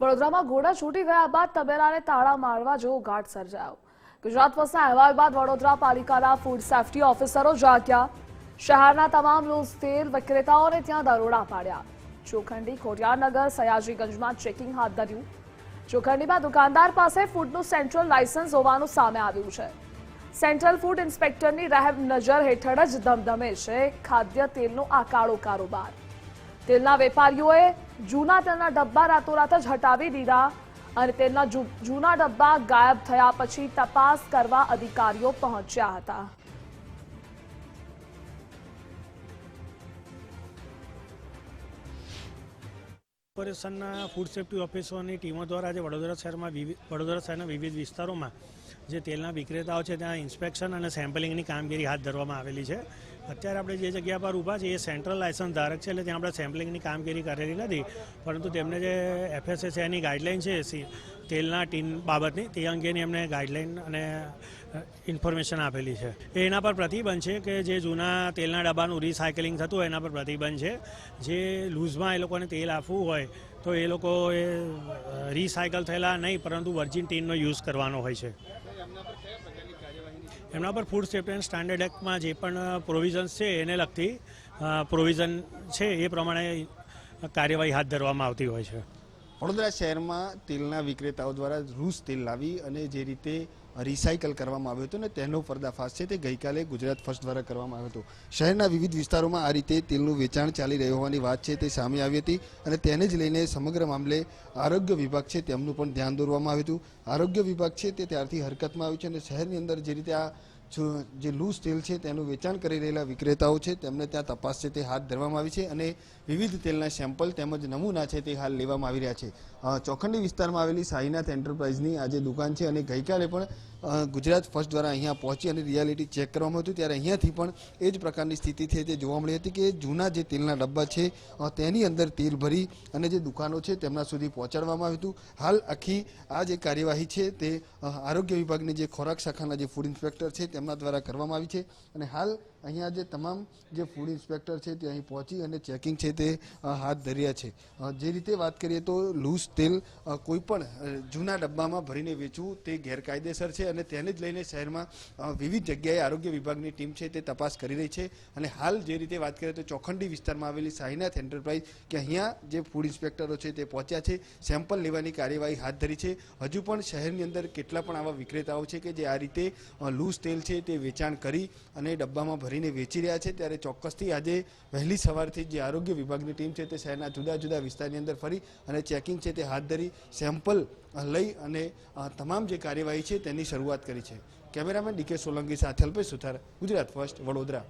વડોદરામાં ઘોડા છૂટી ગયા બાદ તબેલાને તાળા મારવા જેવો ઘાટ સર્જાયો. ગુજરાત પક્ષના અહેવાલ બાદ વડોદરા પાલિકાના ફૂડ સેફટી ઓફિસરો જાગ્યા. શહેરના તમામ લૂઝ તેલ વિક્રેતાઓને ત્યાં દરોડા પાડ્યા. ચોખંડી ખોડિયારનગર, સયાજીગંજમાં ચેકિંગ હાથ ધર્યું. ચોખંડીમાં દુકાનદાર પાસે ફૂડનું સેન્ટ્રલ લાયસન્સ હોવાનું સામે આવ્યું છે. સેન્ટ્રલ ફૂડ ઇન્સ્પેક્ટરની રહેમ નજર હેઠળ જ ધમધમે છે ખાદ્ય તેલનો આ કાળો કારોબાર. તેલના વેપારીઓએ જૂના તેલના ડબ્બા રાતોરાત જ હટાવી દીધા અને તેલના જૂના ડબ્બા ગાયબ થયા પછી તપાસ કરવા અધિકારીઓ પહોંચ્યા હતા. કોર્પોરેશનના ફૂડ સેફ્ટી ઓફિસરોની ટીમો દ્વારા આજે વડોદરા શહેરમાં વિવિધ વડોદરા શહેરના વિવિધ વિસ્તારોમાં જે તેલના વિક્રેતાઓ છે, ત્યાં ઇન્સ્પેક્શન અને સેમ્પલિંગની કામગીરી હાથ ધરવામાં આવેલી છે. અત્યારે આપણે જે જગ્યા પર ઊભા છે એ સેન્ટ્રલ લાયસન્સ ધારક છે, એટલે ત્યાં આપણે સેમ્પલિંગની કામગીરી કરેલી નથી. પરંતુ તેમને જે એફએસએસઆઈની ગાઈડલાઇન છે તેલના ટીન બાબતની, તે અંગેની એમને ગાઈડલાઈન અને ઇન્ફોર્મેશન આપેલી છે. એના પર પ્રતિબંધ છે કે જે જૂના તેલના ડબ્બાનું રિસાયકલિંગ થતું હોય, એના પર પ્રતિબંધ છે. જે લૂઝમાં એ લોકોને તેલ આપવું હોય, તો એ લોકો એ રિસાયકલ થયેલા નહીં, પરંતુ વર્જિન ટીનનો યુઝ કરવાનો હોય છે. એમના પર ફૂડ સેફ્ટી એન્ડ સ્ટાન્ડર્ડ એક્ટમાં જે પણ પ્રોવિઝન્સ છે એને લગતી પ્રોવિઝન છે એ પ્રમાણે કાર્યવાહી હાથ ધરવામાં આવતી હોય છે. વડોદરા શહેરમાં તેલના વિક્રેતાઓ દ્વારા રૂસ તેલ લાવી અને જે રીતે રિસાયકલ કરવામાં આવ્યું હતું ને તેનો પર્દાફાશ છે તે ગઈકાલે ગુજરાત ફર્સ્ટ દ્વારા કરવામાં આવ્યો હતો. શહેરના વિવિધ વિસ્તારોમાં આ રીતે તેલનું વેચાણ ચાલી રહ્યું હોવાની વાત છે તે સામે આવી હતી અને તેને જ લઈને સમગ્ર મામલે આરોગ્ય વિભાગ છે તેમનું પણ ધ્યાન દોરવામાં આવ્યું હતું. આરોગ્ય વિભાગ છે તે ત્યારથી હરકતમાં આવ્યું છે અને શહેરની અંદર જે રીતે આ જો- લૂઝ તેલ છે તેનું વેચાણ કરી રહેલા વિક્રેતાઓ છે, તેમને ત્યાં તપાસ છે તે હાથ ધરવામાં આવી છે અને વિવિધ તેલના સેમ્પલ તેમજ નમૂના છે તે હાલ લેવામાં આવી રહ્યા છે. ચોખંડી વિસ્તારમાં આવેલી સાઈનાથ એન્ટરપ્રાઇઝની આજે દુકાન છે અને ગઈકાલે પણ ગુજરાત ફર્સ્ટ દ્વારા અહીંયા પહોંચી અને રિયાલિટી ચેક કરવામાં હતું ત્યારે અહીંયાથી પણ એ જ પ્રકારની સ્થિતિ છે તે જોવા મળી હતી કે જૂના જે તેલના ડબ્બા છે તેની અંદર તેલ ભરી અને જે દુકાનો છે તેમના સુધી પહોંચાડવામાં આવ્યું હતું. હાલ આખી આ જે કાર્યવાહી છે તે આરોગ્ય વિભાગની જે ખોરાક શાખાના જે ફૂડ ઇન્સ્પેક્ટર છે તેમના દ્વારા કરવામાં આવી છે. અને હાલ અહીંયા જે તમામ જે ફૂડ ઇન્સ્પેક્ટર છે તે અહીં પહોંચી અને ચેકિંગ છે તે હાથ ધર્યા છે. જે રીતે વાત કરીએ તો લૂઝ તેલ કોઈપણ કોઈ પણ જૂના ડબ્બામાં ભરીને વેચવું તે ગેરકાયદેસર છે અને તેને જ લઈને શહેરમાં વિવિધ જગ્યાએ આરોગ્ય વિભાગની ટીમ છે તે તપાસ કરી રહી છે. અને હાલ જે રીતે વાત કરીએ તો ચોખંડી વિસ્તારમાં આવેલી સાઈનાથ એન્ટરપ્રાઇઝ કે અહીંયા જે ફૂડ ઇન્સ્પેક્ટરો છે તે પહોંચ્યા છે સેમ્પલ લેવાની કાર્યવાહી હાથ ધરી છે. હજુ પણ શહેરની અંદર કેટલા પણ આવા વિક્રેતાઓ છે કે જે આ રીતે લૂઝ તેલ છે તે વેચાણ કરી અને ડબ્બામાં ભરીને વેચી રહ્યા છે, ત્યારે ચોક્કસથી આજે વહેલી સવારથી જે આરોગ્ય વિભાગની ટીમ છે તે શહેરના જુદા જુદા વિસ્તારની અંદર ફરી અને ચેકિંગ છે તે હાથ ધરી સેમ્પલ લઈ અને તમામ જે કાર્યવાહી છે તેની શરૂઆત કરી છે. કેમેરામેન ડીકે સોલંકી સાથે અલ્પેશ સુથાર, ગુજરાત ફર્સ્ટ વડોદરા.